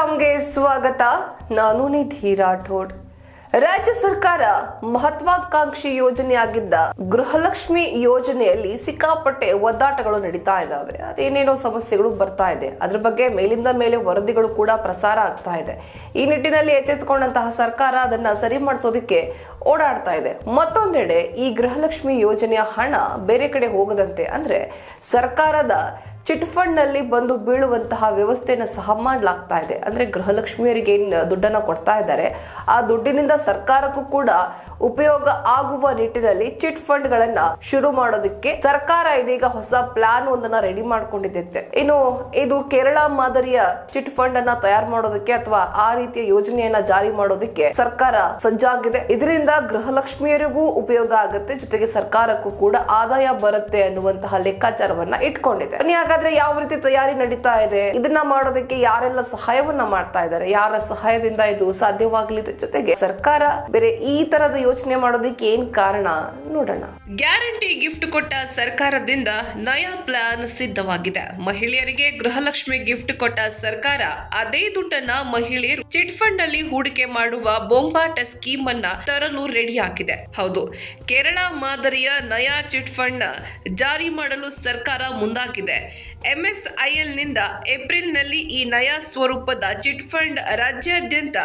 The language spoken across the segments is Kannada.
ಸೀತಾರಾಮ್ಗೆ ಸ್ವಾಗತ. ನಾನು ನಿಧಿ ರಾಠೋಡ್. ರಾಜ್ಯ ಸರ್ಕಾರ ಮಹತ್ವಾಕಾಂಕ್ಷಿ ಯೋಜನೆಯಾಗಿದ್ದ ಗೃಹಲಕ್ಷ್ಮಿ ಯೋಜನೆಯಲ್ಲಿ ಸಿಕ್ಕಾಪಟ್ಟೆ ಒದ್ದಾಟಗಳು ನಡೀತಾ ಇದ್ದಾವೆ. ಅದೇನೇನೋ ಸಮಸ್ಯೆಗಳು ಬರ್ತಾ ಇದೆ. ಅದ್ರ ಬಗ್ಗೆ ಮೇಲಿಂದ ಮೇಲೆ ವರದಿಗಳು ಕೂಡ ಪ್ರಸಾರ ಆಗ್ತಾ ಇದೆ. ಈ ನಿಟ್ಟಿನಲ್ಲಿ ಎಚ್ಚೆತ್ತುಕೊಂಡಂತಹ ಸರ್ಕಾರ ಅದನ್ನ ಸರಿ ಮಾಡಿಸೋದಕ್ಕೆ ಓಡಾಡ್ತಾ ಇದೆ. ಮತ್ತೊಂದೆಡೆ ಈ ಗೃಹಲಕ್ಷ್ಮಿ ಯೋಜನೆಯ ಹಣ ಬೇರೆ ಕಡೆ ಹೋಗದಂತೆ ಅಂದ್ರೆ ಸರ್ಕಾರದ ಚಿಟ್ ಫಂಡ್ನಲ್ಲಿ ಬಂದು ಬೀಳುವಂತಹ ವ್ಯವಸ್ಥೆಯನ್ನು ಸಹ ಮಾಡಲಾಗ್ತಾ ಇದೆ. ಅಂದ್ರೆ ಗೃಹಲಕ್ಷ್ಮಿಯರಿಗೆ ಏನ್ ದುಡ್ಡನ್ನ ಕೊಡ್ತಾ ಇದ್ದಾರೆ. ಆ ದುಡ್ಡಿನಿಂದ ಸರ್ಕಾರಕ್ಕೂ ಕೂಡ ಉಪಯೋಗ ಆಗುವ ನಿಟ್ಟಿನಲ್ಲಿ ಚಿಟ್ ಫಂಡ್ ಗಳನ್ನ ಶುರು ಮಾಡೋದಕ್ಕೆ ಸರ್ಕಾರ ಇದೀಗ ಹೊಸ ಪ್ಲಾನ್ ಒಂದನ್ನ ರೆಡಿ ಮಾಡ್ಕೊಂಡಿದ್ದೆ ಇನ್ನು ಇದು ಕೇರಳ ಮಾದರಿಯ ಚಿಟ್ ಫಂಡ್ ಅನ್ನ ತಯಾರು ಮಾಡೋದಕ್ಕೆ ಅಥವಾ ಆ ರೀತಿಯ ಯೋಜನೆಯನ್ನ ಜಾರಿ ಮಾಡೋದಕ್ಕೆ ಸರ್ಕಾರ ಸಜ್ಜಾಗಿದೆ. ಇದರಿಂದ ಗೃಹಲಕ್ಷ್ಮಿಯರಿಗೂ ಉಪಯೋಗ ಆಗುತ್ತೆ, ಜೊತೆಗೆ ಸರ್ಕಾರಕ್ಕೂ ಕೂಡ ಆದಾಯ ಬರುತ್ತೆ ಅನ್ನುವಂತಹ ಲೆಕ್ಕಾಚಾರವನ್ನ ಇಟ್ಕೊಂಡಿದೆ. ಹಾಗಾದ್ರೆ ಯಾವ ರೀತಿ ತಯಾರಿ ನಡೀತಾ ಇದೆ? ಇದನ್ನ ಮಾಡೋದಕ್ಕೆ ಯಾರೆಲ್ಲ ಸಹಾಯವನ್ನ ಮಾಡ್ತಾ ಇದ್ದಾರೆ? ಯಾರ ಸಹಾಯದಿಂದ ಇದು ಸಾಧ್ಯವಾಗಲಿದೆ? ಜೊತೆಗೆ ಸರ್ಕಾರ ಬೇರೆ ಈ ತರದ ಯೋಚನೆ ಮಾಡೋದಕ್ಕೆ ಏನ್ ಕಾರಣ? ನೋಡೋಣ. ಗ್ಯಾರಂಟಿ ಗಿಫ್ಟ್ ಕೊಟ್ಟ ಸರ್ಕಾರದಿಂದ ನಯಾ ಪ್ಲಾನ್ ಸಿದ್ಧವಾಗಿದೆ. ಮಹಿಳೆಯರಿಗೆ ಗೃಹಲಕ್ಷ್ಮಿ ಗಿಫ್ಟ್ ಕೊಟ್ಟ ಸರ್ಕಾರ ಅದೇ ದುಡ್ಡನ್ನ ಮಹಿಳೆಯರು ಚಿಟ್ ಫಂಡ್ ಅಲ್ಲಿ ಹೂಡಿಕೆ ಮಾಡುವ ಬೊಂಬಾಟ ಸ್ಕೀಮ್ ಅನ್ನ ತರಲು ರೆಡಿ ಆಗಿದೆ. ಹೌದು, ಕೇರಳ ಮಾದರಿಯ ನಯಾ ಚಿಟ್ ಫಂಡ್ ಜಾರಿ ಮಾಡಲು ಸರ್ಕಾರ ಮುಂದಾಗಿದೆ. ಎಂಎಸ್ಐಎಲ್ನಿಂದ ಏಪ್ರಿಲ್ನಲ್ಲಿ ಈ ನಯಾ ಸ್ವರೂಪದ ಚಿಟ್ ಫಂಡ್ ರಾಜ್ಯಾದ್ಯಂತ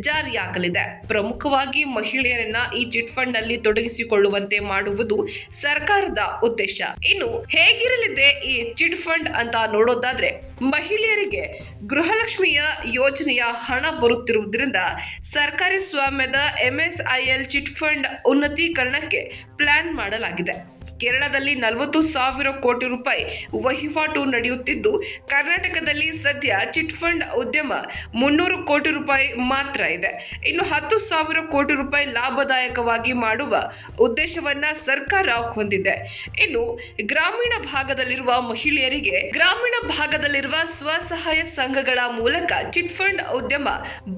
ಜಾರಿಯಾಗಲಿದೆ. ಪ್ರಮುಖವಾಗಿ ಮಹಿಳೆಯರನ್ನ ಈ ಚಿಟ್ ಫಂಡ್ನಲ್ಲಿ ತೊಡಗಿಸಿಕೊಳ್ಳುವಂತೆ ಮಾಡುವುದು ಸರ್ಕಾರದ ಉದ್ದೇಶ. ಇನ್ನು ಹೇಗಿರಲಿದೆ ಈ ಚಿಟ್ ಫಂಡ್ ಅಂತ ನೋಡೋದಾದ್ರೆ, ಮಹಿಳೆಯರಿಗೆ ಗೃಹಲಕ್ಷ್ಮಿಯ ಯೋಜನೆಯ ಹಣ ಬರುತ್ತಿರುವುದರಿಂದ ಸರ್ಕಾರಿ ಸ್ವಾಮ್ಯದ ಎಂಎಸ್ಐಎಲ್ ಚಿಟ್ ಫಂಡ್ ಉನ್ನತೀಕರಣಕ್ಕೆ ಪ್ಲಾನ್ ಮಾಡಲಾಗಿದೆ. ಕೇರಳದಲ್ಲಿ ನಲವತ್ತು ಸಾವಿರ ಕೋಟಿ ರೂಪಾಯಿ ವಹಿವಾಟು ನಡೆಯುತ್ತಿದ್ದು, ಕರ್ನಾಟಕದಲ್ಲಿ ಸದ್ಯ ಚಿಟ್ ಫಂಡ್ ಉದ್ಯಮ ಮುನ್ನೂರು ಕೋಟಿ ರೂಪಾಯಿ ಮಾತ್ರ ಇದೆ. ಇನ್ನು ಹತ್ತು ಸಾವಿರ ಕೋಟಿ ರೂಪಾಯಿ ಲಾಭದಾಯಕವಾಗಿ ಮಾಡುವ ಉದ್ದೇಶವನ್ನ ಸರ್ಕಾರ ಹೊಂದಿದೆ. ಇನ್ನು ಗ್ರಾಮೀಣ ಭಾಗದಲ್ಲಿರುವ ಮಹಿಳೆಯರಿಗೆ, ಗ್ರಾಮೀಣ ಭಾಗದಲ್ಲಿರುವ ಸ್ವಸಹಾಯ ಸಂಘಗಳ ಮೂಲಕ ಚಿಟ್ ಫಂಡ್ ಉದ್ಯಮ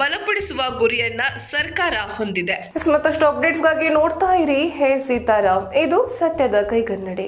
ಬಲಪಡಿಸುವ ಗುರಿಯನ್ನ ಸರ್ಕಾರ ಹೊಂದಿದೆ. ಮತ್ತಷ್ಟು ಅಪ್ಡೇಟ್ಸ್ಗಾಗಿ ನೋಡ್ತಾ ಇರಿ. ಹೇ ಸೀತಾರಾಮ್, ಇದು ಸತ್ಯದ ಕೈಗನ್ನಡಿ.